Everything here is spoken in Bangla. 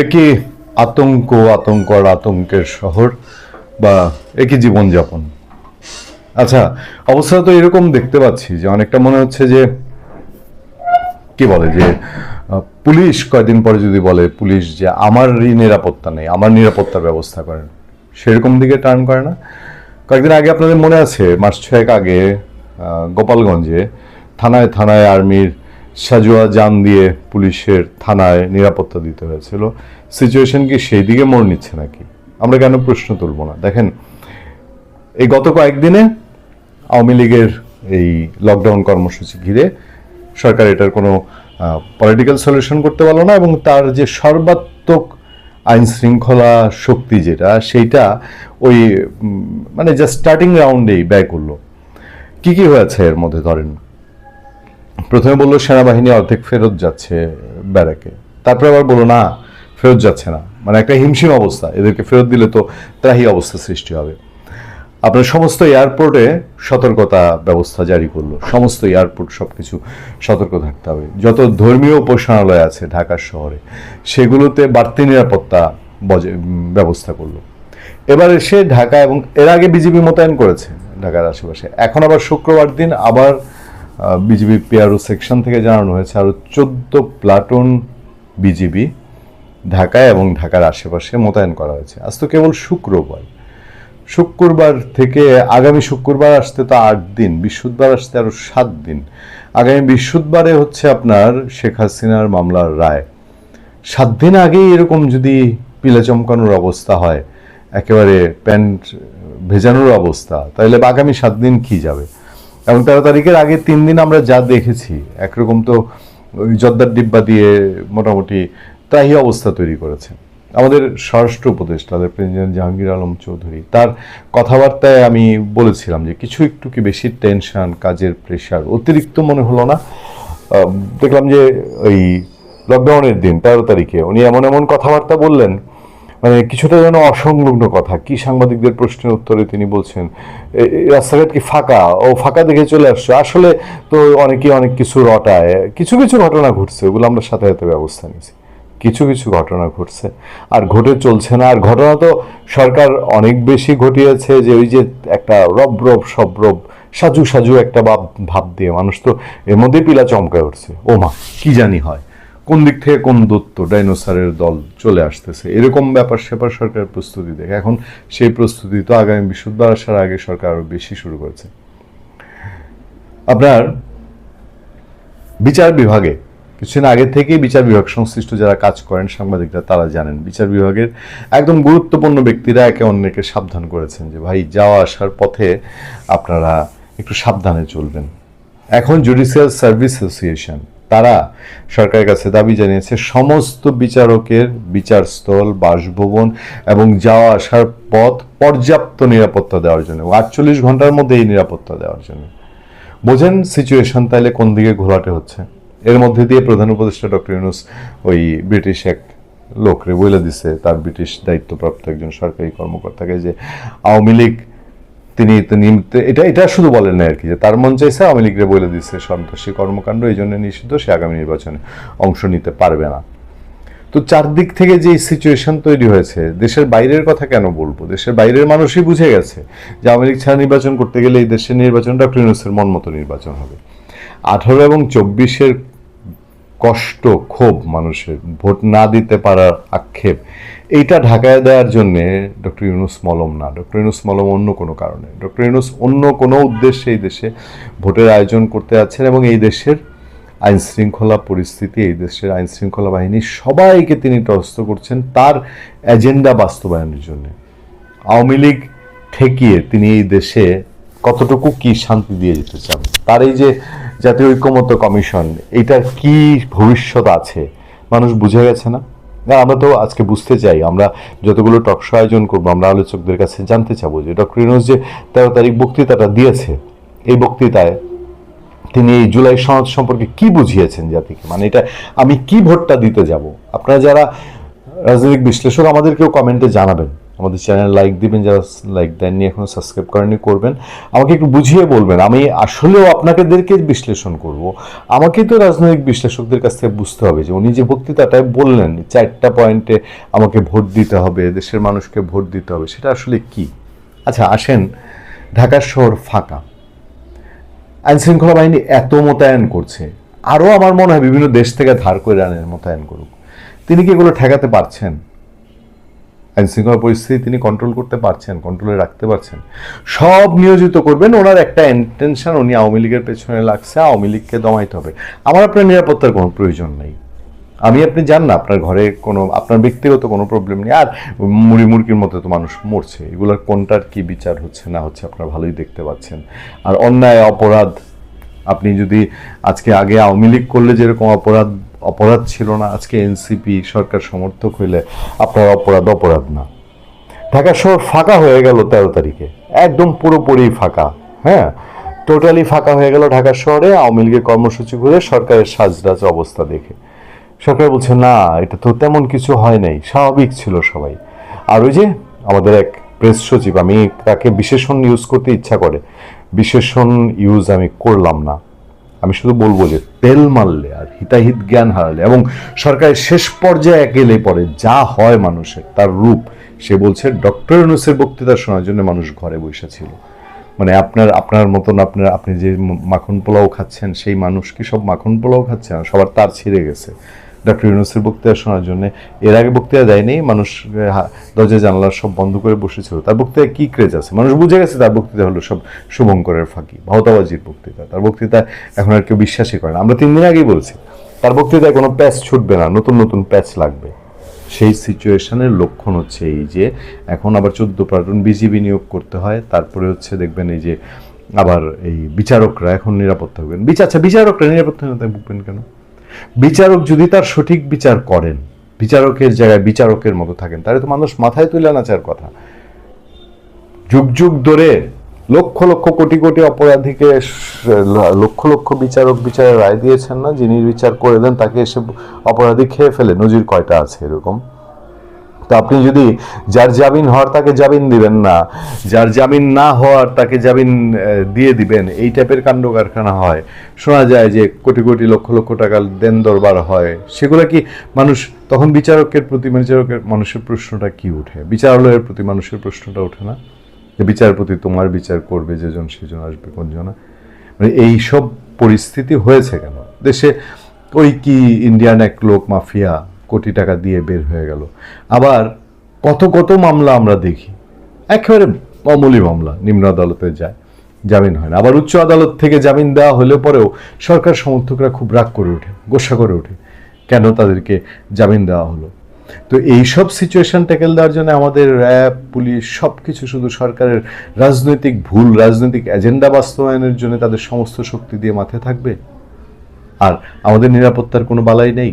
একই আতঙ্ক আতঙ্ক আর আতঙ্কের শহর বা একই জীবনযাপন? আচ্ছা অবস্থা তো এরকম দেখতে পাচ্ছি যে অনেকটা মনে হচ্ছে যে, কি বলে যে পুলিশ কয়দিন পরে যদি বলে পুলিশ যে আমারই নিরাপত্তা নেই, আমার নিরাপত্তার ব্যবস্থা করেন, সেরকম দিকে টার্ন করে না। কয়েকদিন আগে আপনাদের মনে আছে, মাস ছয়েক আগে গোপালগঞ্জে থানায় থানায় আর্মির সাজুয়া যান দিয়ে পুলিশের থানায় নিরাপত্তা দিতে হয়েছিল। সিচুয়েশন কি সেই দিকে মোড় নিচ্ছে নাকি? আমরা কেন প্রশ্ন তুলব না? দেখেন, এই গত কয়েকদিনে আওয়ামী লীগের এই লকডাউন কর্মসূচি ঘিরে সরকার এটার কোনো পলিটিক্যাল সলিউশন করতে পারল না এবং তার যে সর্বাত্মক আইন শৃঙ্খলা শক্তি যেটা, সেইটা ওই মানে জাস্ট স্টার্টিং রাউন্ডেই ব্যয় করল। কি কি হয়েছে এর মধ্যে ধরেন? প্রথমে বলল, সেনাবাহিনী অর্ধেক ফেরত যাচ্ছে ব্যারাকে। তারপরে আবার বলল, না, ফেরত যাচ্ছে না। মানে একটা হিমশিম অবস্থা, এদেরকে ফেরত দিলে তো ত্রাহি অবস্থা সৃষ্টি হবে। আপনার সমস্ত এয়ারপোর্টে সতর্কতা ব্যবস্থা জারি করল। সমস্ত এয়ারপোর্ট সব কিছু সতর্ক থাকতে হবে। যত ধর্মীয় উপাসনালয় আছে ঢাকা শহরে, সেগুলোতে বাড়তি নিরাপত্তা ব্যবস্থা করল। এবার এসে ঢাকা এবং এর আগে বিজেপি মোতায়েন করেছে ঢাকার আশেপাশে। এখন আবার শুক্রবার দিন আবার বিজিবি পিআরও সেকশন থেকে জানানো হয়েছে আরও চোদ্দ প্লাটুন বিজিবি ঢাকায় এবং ঢাকার আশেপাশে মোতায়েন করা হয়েছে। আজ তো কেবল শুক্রবার। শুক্রবার থেকে আগামী শুক্রবার আসতে তো আট দিন, বৃহস্পতিবার আসতে আরও সাত দিন। আগামী বৃহস্পতিবারে হচ্ছে আপনার শেখ হাসিনার মামলার রায়। সাত দিন আগেই এরকম যদি পিলা চমকানোর অবস্থা হয়, একেবারে প্যান্ট ভেজানোর অবস্থা, তাহলে আগামী সাত দিন কি যাবে? এবং তেরো তারিখের আগে তিন দিন আমরা যা দেখেছি, একরকম তো ওই জর্দার ডিব্বা দিয়ে মোটামুটি তাই অবস্থা তৈরি করেছে। আমাদের স্বরাষ্ট্র উপদেষ্টা প্রেসিডেন্ট জাহাঙ্গীর আলম চৌধুরী, তার কথাবার্তায় আমি বলেছিলাম যে কিছু একটু কি বেশি টেনশন, কাজের প্রেশার, অতিরিক্ত মনে হলো না। দেখলাম যে ওই লকডাউনের দিন, তেরো তারিখে উনি এমন এমন কথাবার্তা বললেন মানে কিছুটা যেন অসংলগ্ন কথা। কি সাংবাদিকদের প্রশ্নের উত্তরে তিনি বলছেন রাস্তাঘাট কি ফাঁকা? ও ফাঁকা দেখে চলে আসছে। আসলে তো অনেকে অনেক কিছু রটায়। কিছু কিছু ঘটনা ঘটছে, ওগুলো আমরা সাথে সাথে ব্যবস্থা নিয়েছি। কিছু কিছু ঘটনা ঘটছে। আর ঘটে চলছে না। আর ঘটনা তো সরকার অনেক বেশি ঘটিয়েছে যে ওই যে একটা রব রব, সব রব, সাজু সাজু একটা ভাব ভাব দিয়ে মানুষ তো এর মধ্যেই পিলা চমকায় উঠছে। ও মা কি জানি হয়। কোন দিক থেকে কোন দত্ত ডাইনোসারের দল চলে আসতেছে? এরকম ব্যাপার সেপার সরকার প্রস্তুতি দেখে। এখন সেই প্রস্তুতি তো আগামী বিশুদ্ধ আসার আগে সরকার আরও বেশি শুরু করেছে। আপনার বিচার বিভাগে, কিছুদিন আগে থেকেই বিচার বিভাগ সংশ্লিষ্ট যারা কাজ করেন, সাংবাদিকরা তারা জানেন, বিচার বিভাগের একদম গুরুত্বপূর্ণ ব্যক্তিরা একে অন্যকে সাবধান করেছেন যে, ভাই, যাওয়া আসার পথে আপনারা একটু সাবধানে চলবেন। এখন জুডিশিয়াল সার্ভিস অ্যাসোসিয়েশন তারা সরকারের কাছে দাবি জানিয়েছে, সমস্ত বিচারকের বিচারস্থল, বাসভবন এবং যাওয়া আসার পথ পর্যাপ্ত নিরাপত্তা দেওয়ার জন্য আটচল্লিশ ঘণ্টার মধ্যে এই নিরাপত্তা দেওয়ার জন্য। বোঝেন সিচুয়েশন তাহলে কোন দিকে ঘোরাটে হচ্ছে? এর মধ্যে দিয়ে প্রধান উপদেষ্টা ডক্টর ইউনুস ওই ব্রিটিশ এক লোকরে বলে দিছে, তার ব্রিটিশ দায়িত্বপ্রাপ্ত একজন সরকারি কর্মকর্তাকে যে আওয়ামী লীগ তিনি এটা এটা শুধু বলেন না আর কি, যে তার মন চাইছে আওয়ামী লীগরে বলে দিচ্ছে সন্ত্রাসী কর্মকাণ্ড, এই জন্য নিষিদ্ধ, সে আগামী নির্বাচনে অংশ নিতে পারবে না। তো চারদিক থেকে যে সিচুয়েশন তৈরি হয়েছে, দেশের বাইরের কথা কেন বলব? দেশের বাইরের মানুষই বুঝে গেছে যে আওয়ামী লীগ ছাড়া নির্বাচন করতে গেলে এই দেশের নির্বাচনটা ডক্টর মন মতো নির্বাচন হবে। আঠারো এবং চব্বিশের কষ্ট, ক্ষোভ মানুষের, ভোট না দিতে পারার আক্ষেপ। এইটা ঢাকায় দেওয়ার জন্য ডক্টর ইউনুস মলম না। ডক্টর ইউনুস মলম অন্য কোনো কারণে। ডক্টর ইউনুস অন্য কোনো উদ্দেশ্যে এই দেশে ভোটের আয়োজন করতে যাচ্ছেন এবং এই দেশের আইন শৃঙ্খলা পরিস্থিতি, এই দেশের আইন শৃঙ্খলা বাহিনী সবাইকে তিনি ত্রস্ত করছেন তার এজেন্ডা বাস্তবায়নের জন্য। আওয়ামী লীগ ঠেকিয়ে তিনি এই দেশে কতটুকু কি শান্তি দিয়ে যেতে চান? তার এই যে জাতীয় ঐক্যমত্য কমিশন এটার কি ভবিষ্যৎ আছে? মানুষ বুঝে গেছে না? না, আমরা তো আজকে বুঝতে চাই। আমরা যতগুলো টকশো আয়োজন করব, আমরা আলোচকদের কাছে জানতে চাবো যে ডক্টর ইউনুস যে তেরো তারিখ বক্তৃতাটা দিয়েছে, এই বক্তৃতায় তিনি এই জুলাই সনদ সম্পর্কে কি বুঝিয়েছেন জাতিকে? মানে এটা আমি কি ভোটটা দিতে যাব? আপনারা যারা রাজনৈতিক বিশ্লেষক, আমাদেরকেও কমেন্টে জানাবেন। আমাদের চ্যানেল লাইক দিবেন, যারা লাইক দেননি, এখনও সাবস্ক্রাইব করেননি, করবেন। আমাকে একটু বুঝিয়ে বলবেন, আমি আসলেও আপনাদেরকে বিশ্লেষণ করব। আমাকে তো রাজনৈতিক বিশ্লেষকদের কাছ থেকে বুঝতে হবে যে উনি যে বক্তৃতাটায় বললেন, চারটা পয়েন্টে আমাকে ভোট দিতে হবে, দেশের মানুষকে ভোট দিতে হবে, সেটা আসলে কি? আচ্ছা আসেন ঢাকা শহর ফাঁকা। আইন শৃঙ্খলা বাহিনী এত মোতায়েন করছে, আরও আমার মনে হয় বিভিন্ন দেশ থেকে ধার করে আনের মোতায়েন করুক। তিনি কি এগুলো ঠেকাতে পারছেন? আইন শৃঙ্খলা পরিস্থিতি তিনি কন্ট্রোল করতে পারছেন কন্ট্রোলে রাখতে পারছেন। সব নিয়োজিত করবেন, ওনার একটা ইন্টেনশন উনি আওয়ামী লীগের পেছনে লাগছে, আওয়ামী লীগকে দমাইতে হবে। আমার আপনার নিরাপত্তার কোনো প্রয়োজন নেই। আমি, আপনি জান না, আপনার ঘরে কোনো, আপনার ব্যক্তিগত কোনো প্রবলেম নেই। আর মুড়ি মুরগির মতো তো মানুষ মরছে, এগুলোর কোনটার কি বিচার হচ্ছে না হচ্ছে আপনারা ভালোই দেখতে পাচ্ছেন। আর অন্যায় অপরাধ, আপনি যদি আজকে আগে আওয়ামী লীগ করলে যেরকম অপরাধ অপরাধ ছিল না, আজকে এনসিপি সরকার সমর্থক হইলে আপনার অপরাধ অপরাধ না। ঢাকা শহর ফাঁকা হয়ে গেল তেরো তারিখে, একদম পুরোপুরি ফাঁকা হ্যাঁ? টোটালি ফাঁকা হয়ে গেল ঢাকা শহরে, আওয়ামী লীগের কর্মসূচি করে সরকারের সাজরাজ অবস্থা দেখে। সরকার বলছে, না, এটা তো তেমন কিছু হয় নাই, স্বাভাবিক ছিল সবাই। আর ওই যে আমাদের এক প্রেস সচিব, আমি তাকে বিশেষণ ইউজ করতে ইচ্ছা করে, বিশেষণ ইউজ আমি করলাম না। আমি শুধু বলব যে তেল মারলে আর হিতাহিত জ্ঞান হারালে এবং সরকারের শেষ পর্যায়ে গেলে পরে যা হয় মানুষের, তার রূপ, সে বলছে ডক্টর ইউনুসের বক্তৃতা শোনার জন্য মানুষ ঘরে বসেছিল মানে আপনার আপনার মতন আপনার, আপনি যে মাখন পোলাও খাচ্ছেন, সেই মানুষ কি সব মাখন পোলাও খাচ্ছেন সবার তার ছিঁড়ে গেছে। ডক্টর ইউনুসের বক্তৃতা শোনার জন্য। এর আগে বক্তৃতা দেয়নি, মানুষ দরজা জানলা সব বন্ধ করে বসেছিল। তার বক্তৃতা কি ক্রেজ আছে? মানুষ বুঝে গেছে তার বক্তৃতা হলো সব শুভঙ্করের ফাঁকি ভাওতাবাজির বক্তৃতা। তার বক্তৃতা এখন আর কেউ বিশ্বাসই করে না। আমরা তিন দিন আগেই বলছি, তার বক্তৃতায় কোনো প্যাচ ছুটবে না, নতুন নতুন প্যাচ লাগবে। সেই সিচুয়েশনের লক্ষণ হচ্ছে এই যে, এখন আবার চোদ্দ প্লাটুন বিজিবি নিয়োগ করতে হয়, তারপরে হচ্ছে দেখবেন এই যে, আবার এই বিচারকরা এখন নিরাপত্তা হবেন বিচার আচ্ছা বিচারকরা নিরাপত্তাহীনতায় ভুগবেন কেন? বিচারক যদি তার সঠিক বিচার করেন, বিচারকের জায়গায় বিচারকের মতো থাকেন, তাহলে তো মানুষ মাথায় তুলে নাচার কথা। যুগ যুগ ধরে লক্ষ লক্ষ কোটি কোটি অপরাধীকে লক্ষ লক্ষ বিচারক বিচারে রায় দিয়েছেন না, যিনি বিচার করে দেন, তাকে এসে অপরাধী খেয়ে ফেলে, নজির কয়টা আছে এরকম? তো আপনি যদি যার জামিন হওয়ার তাকে জামিন দিবেন না, যার জামিন না হওয়ার তাকে জামিন দিয়ে দিবেন, এই টাইপের কাণ্ড কারখানা হয়। শোনা যায় যে কোটি কোটি লক্ষ লক্ষ টাকার দেন দরবার হয়। সেগুলো কি মানুষ, তখন বিচারকের প্রতি, বিচারকের মানুষের প্রশ্নটা কি উঠে? বিচারালয়ের প্রতি মানুষের প্রশ্নটা ওঠে না? যে বিচারপতি তোমার বিচার করবে যেজন সেজন আসবে কোনজনা মানে এই সব পরিস্থিতি হয়েছে কেন? দেশে ওই কি ইন্ডিয়ান এক লোক, মাফিয়া কোটি টাকা দিয়ে বের হয়ে গেল। আবার কত কত মামলা আমরা দেখি। একেবারে অমলি মামলা, নিম্ন আদালতে যায়, জামিন হয় না। আবার উচ্চ আদালত থেকে জামিন দেওয়া হলে পরেও সরকার সমর্থকরা খুব রাগ করে ওঠে, গোসা করে ওঠে, কেন তাদেরকে জামিন দেওয়া হলো? তো এই সব সিচুয়েশন ট্যাকেল দেওয়ার জন্য আমাদের র্যাব, পুলিশ সব কিছু শুধু সরকারের রাজনৈতিক ভুল, রাজনৈতিক এজেন্ডা বাস্তবায়নের জন্য তাদের সমস্ত শক্তি দিয়ে মাথায় থাকবে? আর আমাদের নিরাপত্তার কোনো বালাই নেই?